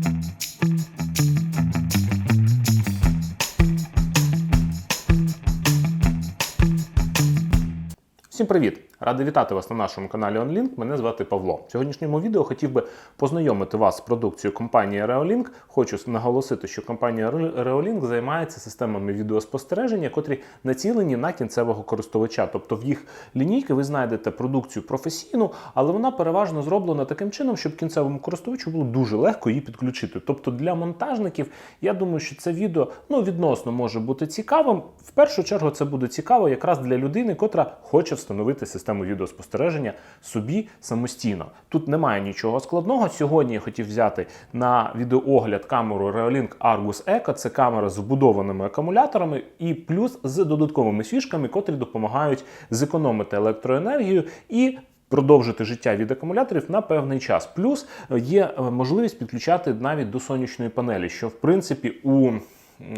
Thank you. Всім привіт! Радий вітати вас на нашому каналі OnLink. Мене звати Павло. В сьогоднішньому відео хотів би познайомити вас з продукцією компанії Reolink. Хочу наголосити, що компанія Reolink займається системами відеоспостереження, котрі націлені на кінцевого користувача. Тобто в їх лінійки ви знайдете продукцію професійну, але вона переважно зроблена таким чином, щоб кінцевому користувачу було дуже легко її підключити. Тобто для монтажників, я думаю, що це відео ну відносно може бути цікавим. В першу чергу це буде цікаво якраз для людини, котра хоче встановити систему відеоспостереження собі самостійно. Тут немає нічого складного. Сьогодні я хотів взяти на відеоогляд камеру Reolink Argus Eco. Це камера з вбудованими акумуляторами і плюс з додатковими фішками, котрі допомагають зекономити електроенергію і. Продовжити життя від акумуляторів на певний час. Плюс є е, можливість підключати навіть до сонячної панелі, що в принципі у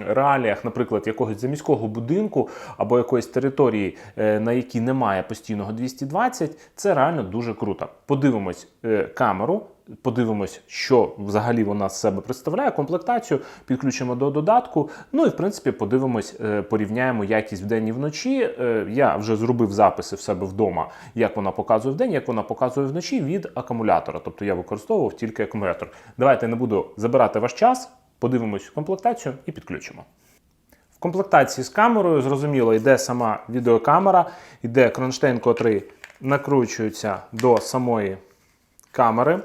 реаліях, наприклад, якогось заміського будинку або якоїсь території, е, на якій немає постійного 220, це реально дуже круто. Подивимось е, камеру. Подивимось, що взагалі вона з себе представляє, комплектацію, підключимо до додатку. Ну і в принципі подивимось, е, порівняємо якість вдень і вночі. Я вже зробив записи в себе вдома, як вона показує вдень, як вона показує вночі від акумулятора. Тобто я використовував тільки акумулятор. Давайте не буду забирати ваш час. Подивимось комплектацію і підключимо. В комплектації з камерою, зрозуміло, йде сама відеокамера, йде кронштейн, котрий накручується до самої камери.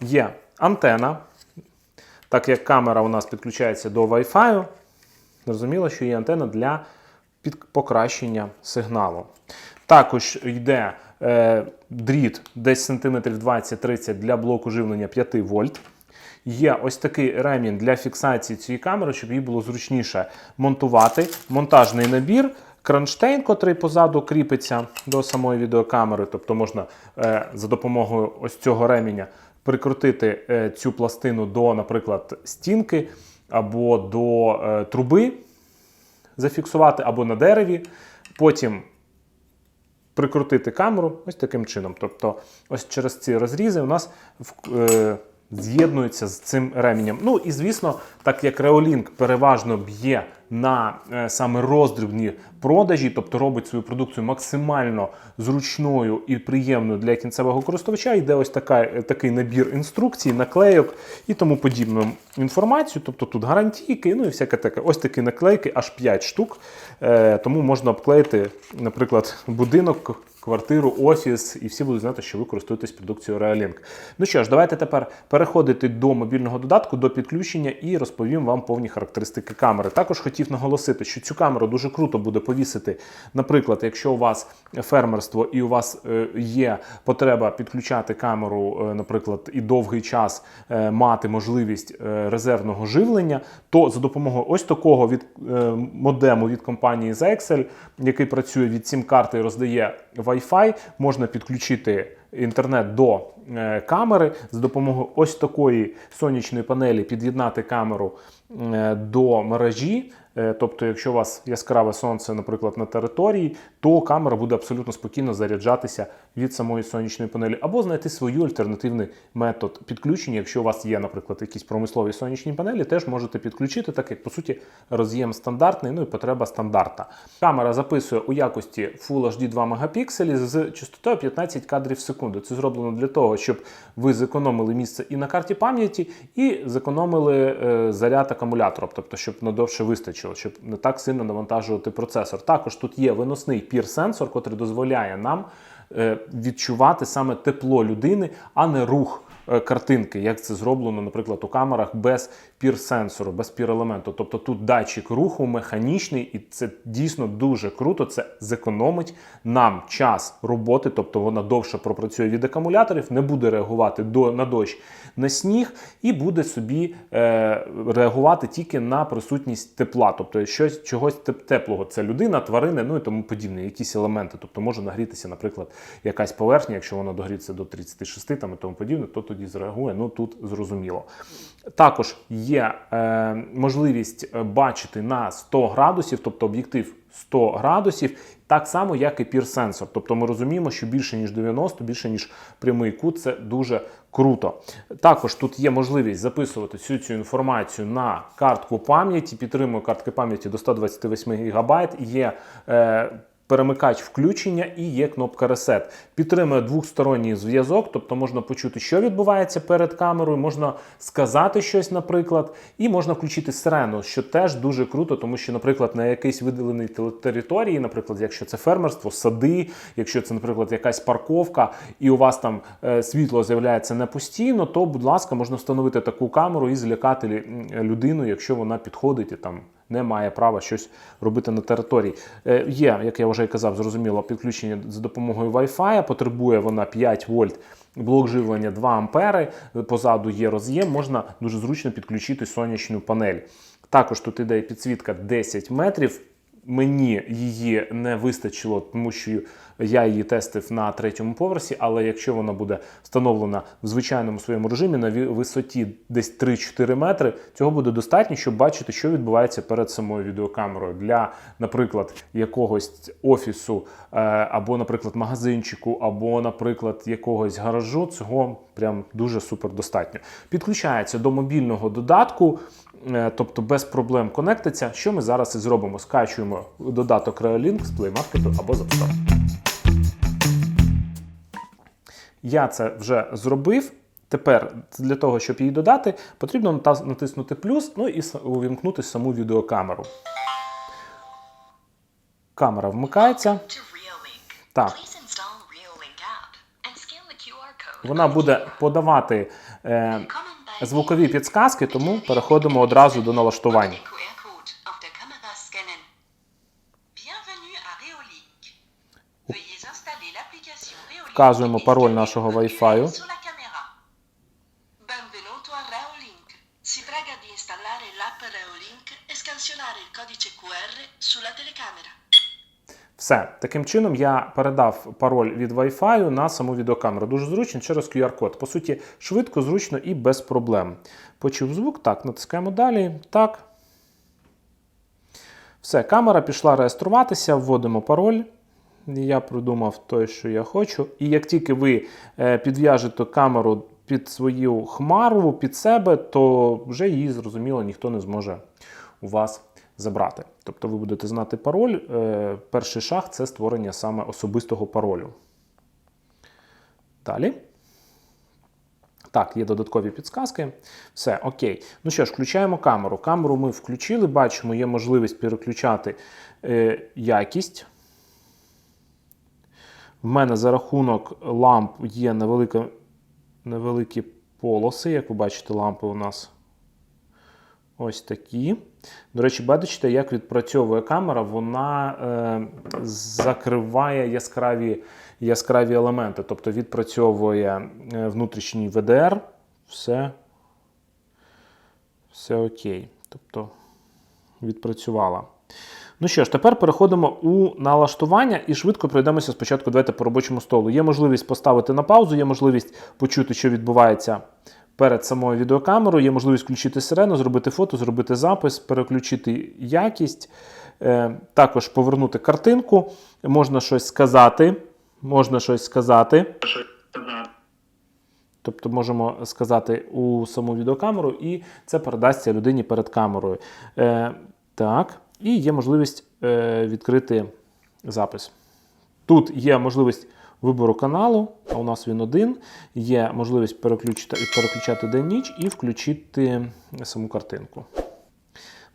Є антена. Так як камера у нас підключається до Wi-Fi, зрозуміло, що є антена для покращення сигналу. Також йде дріт десь сантиметрів 20-30 для блоку живлення 5 вольт. Є ось такий ремінь для фіксації цієї камери, щоб її було зручніше монтувати. Монтажний набір, кронштейн, котрий позаду кріпиться до самої відеокамери. Тобто можна е, за допомогою ось цього реміння прикрутити е, цю пластину до, наприклад, стінки або до е, труби, зафіксувати, або на дереві. Потім прикрутити камеру ось таким чином. Тобто, ось через ці розрізи у нас е, з'єднуються з цим ременем. Ну і звісно, так як Reolink переважно б'є на е, саме роздрібні продажі, тобто робить свою продукцію максимально зручною і приємною для кінцевого користувача, йде ось така, е, такий набір інструкцій, наклейок і тому подібну інформацію. Тобто тут гарантійки, ну і всяке таке. Ось такі наклейки, аж 5 штук. Е, тому можна обклеїти, наприклад, будинок квартиру, офіс, і всі будуть знати, що ви користуєтесь продукцією Reolink. Ну що ж, давайте тепер переходити до мобільного додатку, до підключення і розповім вам повні характеристики камери. Також хотів наголосити, що цю камеру дуже круто буде повісити. Наприклад, якщо у вас фермерство і у вас е, є потреба підключати камеру, е, наприклад, і довгий час е, мати можливість резервного живлення, то за допомогою ось такого від модему від компанії ZXL, який працює від сім-карти і роздає Wi-Fi, можна підключити інтернет до е, камери з допомогою ось такої сонячної панелі, під'єднати камеру е, до мережі. Е, тобто, якщо у вас яскраве сонце, наприклад, на території, то камера буде абсолютно спокійно заряджатися від самої сонячної панелі, або знайти свою альтернативний метод підключення. Якщо у вас є, наприклад, якісь промислові сонячні панелі, теж можете підключити, так як по суті роз'єм стандартний, ну і потреба стандартна. Камера записує у якості Full HD 2 мегапікселі з частотою 15 кадрів в секунду. Це зроблено для того, щоб ви зекономили місце і на карті пам'яті, і зекономили е, заряд акумулятора, тобто, щоб надовше вистачило, щоб не так сильно навантажувати процесор. Також тут є виносний пір-сенсор, який дозволяє нам відчувати саме тепло людини, а не рух. Е, картинки, як це зроблено, наприклад, у камерах без пір-сенсору, без пір-елементу. Тобто тут датчик руху механічний, і це дійсно дуже круто. Це зекономить нам час роботи, тобто вона довше пропрацює від акумуляторів, не буде реагувати до, на дощ, на сніг, і буде собі е, реагувати тільки на присутність тепла, тобто щось чогось теплого. Це людина, тварини, ну і тому подібне, якісь елементи. Тобто може нагрітися, наприклад, якась поверхня, якщо вона догріться до 36 там і тому подібне, то тоді зреагує. Ну тут зрозуміло. Також є е, можливість е, бачити на 100 градусів, тобто об'єктив 100 градусів. Так само, як і Sensor. Тобто ми розуміємо, що більше ніж 90, більше ніж прямий кут, це дуже круто. Також тут є можливість записувати всю цю інформацію на картку пам'яті. Підтримує картки пам'яті до 128 ГБ. Є е, перемикач включення і є кнопка Reset. Підтримує двохсторонній зв'язок, тобто можна почути, що відбувається перед камерою, можна сказати щось, наприклад, і можна включити сирену, що теж дуже круто, тому що, наприклад, на якійсь виділеній те- території, наприклад, якщо це фермерство, сади, якщо це, наприклад, якась парковка, і у вас там е, світло з'являється не постійно, то, будь ласка, можна встановити таку камеру і злякати людину, якщо вона підходить і там не має права щось робити на території. Е, Є, як я вже і казав, зрозуміло, підключення за допомогою Wi-Fi, потребує вона 5 вольт. Блок живлення 2 ампери, позаду є роз'єм, можна дуже зручно підключити сонячну панель. Також тут іде підсвітка 10 метрів. Мені її не вистачило, тому що я її тестив на третьому поверсі. Але якщо вона буде встановлена в звичайному своєму режимі на висоті десь 3-4 метри, цього буде достатньо, щоб бачити, що відбувається перед самою відеокамерою для, наприклад, якогось офісу, е, або, наприклад, магазинчику, або, наприклад, якогось гаражу. Цього прям дуже супер достатньо. Підключається до мобільного додатку. Е, тобто без проблем конектиться. Що ми зараз і зробимо? Скачуємо додаток Reolink з Play Market або з App Store. Я це вже зробив. Тепер для того, щоб її додати, потрібно натиснути плюс, ну і увімкнути саму відеокамеру. Камера вмикається. Так. Вона буде подавати е, звукові підсказки, тому переходимо одразу до налаштування. Вказуємо пароль нашого der Все, таким чином я передав пароль від Wi-Fi на саму відеокамеру. Дуже зручно через QR-код. По суті, швидко, зручно і без проблем. Почув звук, так, натискаємо далі. Так. Все, камера пішла реєструватися, вводимо пароль. Я придумав той, що я хочу. І як тільки ви е, підв'яжете камеру під свою хмару, під себе, то вже її, зрозуміло, ніхто не зможе у вас забрати. Тобто ви будете знати пароль. Е, Перший шаг це створення саме особистого паролю. Далі. Так, є додаткові підсказки. Все, окей. Ну що ж, включаємо камеру. Камеру ми включили, бачимо, є можливість переключати е, якість. В мене за рахунок ламп є невеликі полоси. Як ви бачите, лампи у нас ось такі. До речі, бачите, як відпрацьовує камера, вона е, закриває яскраві, яскраві елементи, тобто відпрацьовує е, внутрішній VDR, все, все окей. Тобто відпрацювала. Ну що ж, тепер переходимо у налаштування і швидко пройдемося спочатку. Давайте по робочому столу. Є можливість поставити на паузу, є можливість почути, що відбувається перед самою відеокамерою, є можливість включити сирену, зробити фото, зробити запис, переключити якість, е, також повернути картинку, можна щось сказати. Можна щось сказати. Тобто можемо сказати у саму відеокамеру, і це передасться людині перед камерою. Е, так, і є можливість е, відкрити запис. Тут є можливість вибору каналу, а у нас він один. Є можливість переключити, переключати день-ніч і включити саму картинку.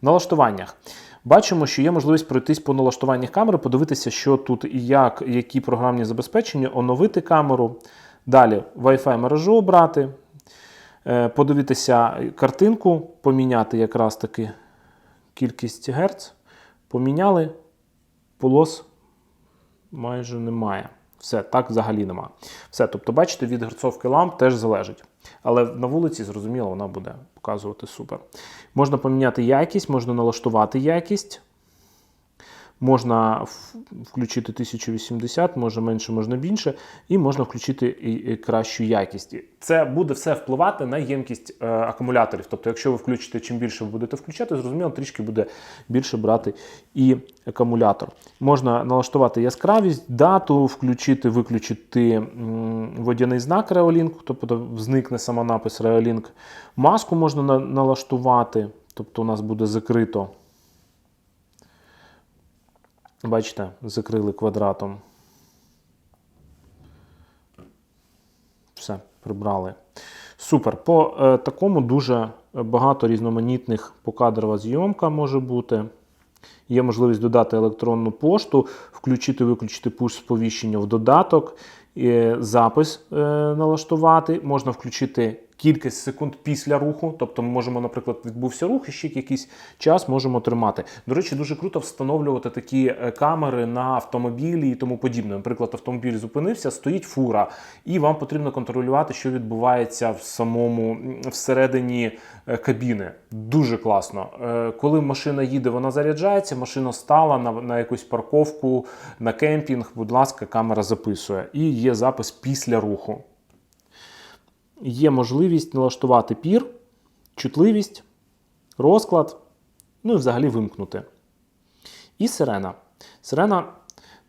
В налаштуваннях. Бачимо, що є можливість пройтись по налаштуваннях камери, подивитися, що тут і як, які програмні забезпечення, оновити камеру. Далі Wi-Fi мережу обрати, е, подивитися картинку, поміняти якраз таки кількість герц. Поміняли, полос майже немає. Все, так взагалі нема. Все, тобто, бачите, від герцовки ламп теж залежить. Але на вулиці, зрозуміло, вона буде показувати супер. Можна поміняти якість, можна налаштувати якість. Можна включити 1080, може менше, можна більше, і можна включити і, кращу якість. Це буде все впливати на ємкість е, акумуляторів. Тобто, якщо ви включите, чим більше ви будете включати, зрозуміло, трішки буде більше брати і акумулятор. Можна налаштувати яскравість, дату, включити, виключити водяний знак Reolink, тобто зникне сама напис Reolink. Маску можна на- налаштувати, тобто у нас буде закрито. Бачите, закрили квадратом. Все, прибрали. Супер. По е, такому дуже багато різноманітних покадрова зйомка може бути. Є можливість додати електронну пошту, включити виключити пуш сповіщення в додаток, е, запис е, налаштувати. Можна включити кількість секунд після руху. Тобто ми можемо, наприклад, відбувся рух і ще якийсь час можемо тримати. До речі, дуже круто встановлювати такі е, камери на автомобілі і тому подібне. Наприклад, автомобіль зупинився, стоїть фура, і вам потрібно контролювати, що відбувається в самому всередині е, кабіни. Дуже класно. Е, Коли машина їде, вона заряджається, машина стала на, на якусь парковку, на кемпінг. Будь ласка, камера записує. І є запис після руху. Є можливість налаштувати пір, чутливість, розклад, ну і взагалі вимкнути. І сирена. Сирена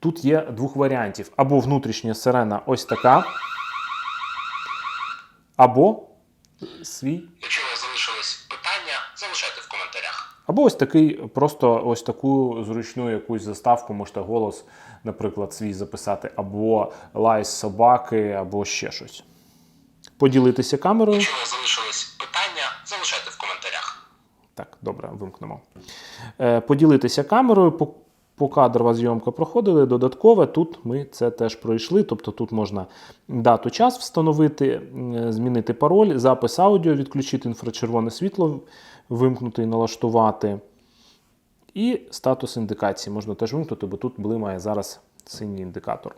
тут є двох варіантів: або внутрішня сирена ось така, або свій Якщо у вас залишились питання, залишайте в коментарях. Або ось такий, просто ось таку зручну якусь заставку, можете голос, наприклад, свій записати, або лай собаки, або ще щось. Поділитися камерою. Якщо у вас залишились питання, залишайте в коментарях. Так, добре, вимкнемо. Е, поділитися камерою. По- Покадрова зйомка проходили. Додаткове, тут ми це теж пройшли. Тобто тут можна дату час встановити, змінити пароль, запис аудіо, відключити інфрачервоне світло, вимкнути і налаштувати. І статус індикації можна теж вимкнути, бо тут блимає зараз синій індикатор.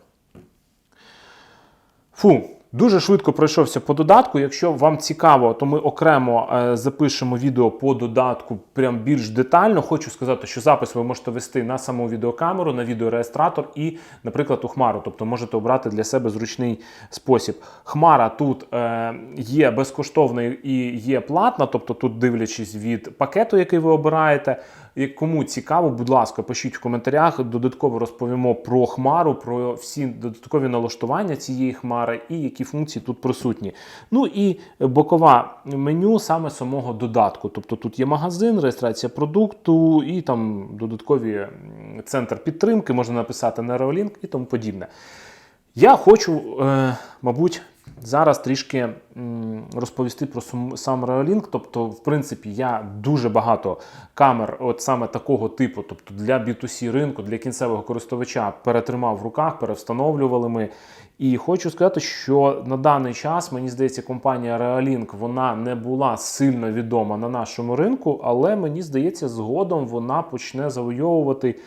Фу, дуже швидко пройшовся по додатку. Якщо вам цікаво, то ми окремо е, запишемо відео по додатку прям більш детально. Хочу сказати, що запис ви можете вести на саму відеокамеру, на відеореєстратор і, наприклад, у Хмару. Тобто можете обрати для себе зручний спосіб. Хмара тут е, є безкоштовною і є платна, тобто тут дивлячись від пакету, який ви обираєте. Кому цікаво, будь ласка, пишіть в коментарях. Додатково розповімо про хмару, про всі додаткові налаштування цієї хмари і які функції тут присутні. Ну і бокове меню саме самого додатку. Тобто тут є магазин, реєстрація продукту і там додаткові центр підтримки, можна написати на Reolink і тому подібне. Я хочу, е, мабуть, зараз трішки розповісти про сам Reolink. Тобто, в принципі, я дуже багато камер, от саме такого типу, тобто для B2C ринку, для кінцевого користувача, перетримав в руках, перевстановлювали ми. І хочу сказати, що на даний час, мені здається, компанія Reolink вона не була сильно відома на нашому ринку, але мені здається, згодом вона почне завойовувати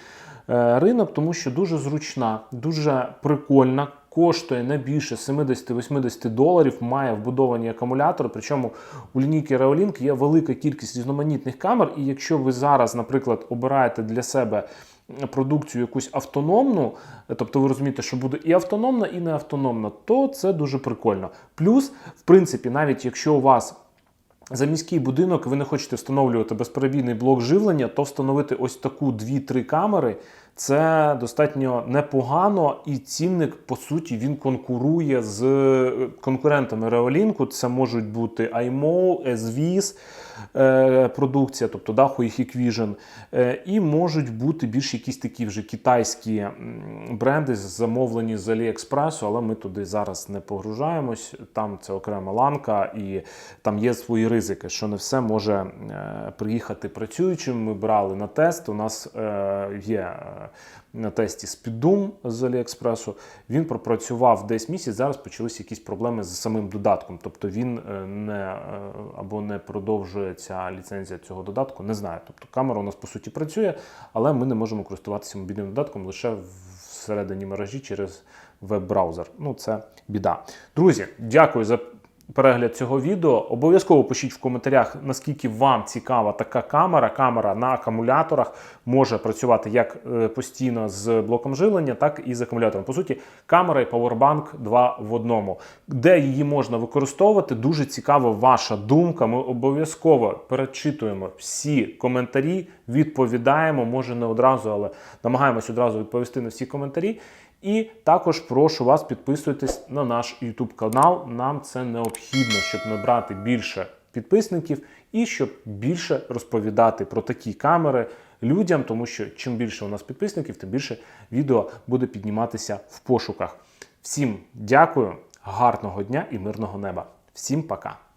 е, ринок, тому що дуже зручна, дуже прикольна. Коштує не більше 70-80 доларів, має вбудовані акумулятори. Причому у лінійки Reolink є велика кількість різноманітних камер. І якщо ви зараз, наприклад, обираєте для себе продукцію якусь автономну, тобто ви розумієте, що буде і автономна, і не автономна, то це дуже прикольно. Плюс, в принципі, навіть якщо у вас за міський будинок ви не хочете встановлювати безперебійний блок живлення, то встановити ось таку 2-3 камери це достатньо непогано, і цінник, по суті, він конкурує з конкурентами Реолінку. Це можуть бути iMO, SVIS, е, продукція, тобто Daho і Hikvision, е, і можуть бути більш якісь такі вже китайські бренди, замовлені з Аліекспресу, але ми туди зараз не погружаємось. Там це окрема ланка, і там є свої ризики, що не все може е, приїхати працюючим. Ми брали на тест. У нас е, є е, на тесті Speeddoom з Аліекспресу. Він пропрацював десь місяць. Зараз почалися якісь проблеми з самим додатком. Тобто він е, не е, або не продовжує ця ліцензія цього додатку. Не знаю. Тобто камера у нас по суті працює, але ми не можемо користуватися мобільним додатком лише всередині мережі через веб-браузер. Ну це біда. Друзі, дякую за перегляд цього відео. Обов'язково пишіть в коментарях, наскільки вам цікава така камера. Камера на акумуляторах може працювати як е, постійно з блоком жилення, так і з акумулятором. По суті, камера і павербанк два в одному. Де її можна використовувати, дуже цікава ваша думка. Ми обов'язково перечитуємо всі коментарі, відповідаємо. Може не одразу, але намагаємось одразу відповісти на всі коментарі. І також прошу вас підписуйтесь на наш YouTube канал. Нам це необхідно, щоб набрати більше підписників і щоб більше розповідати про такі камери людям, тому що чим більше у нас підписників, тим більше відео буде підніматися в пошуках. Всім дякую, гарного дня і мирного неба. Всім пока!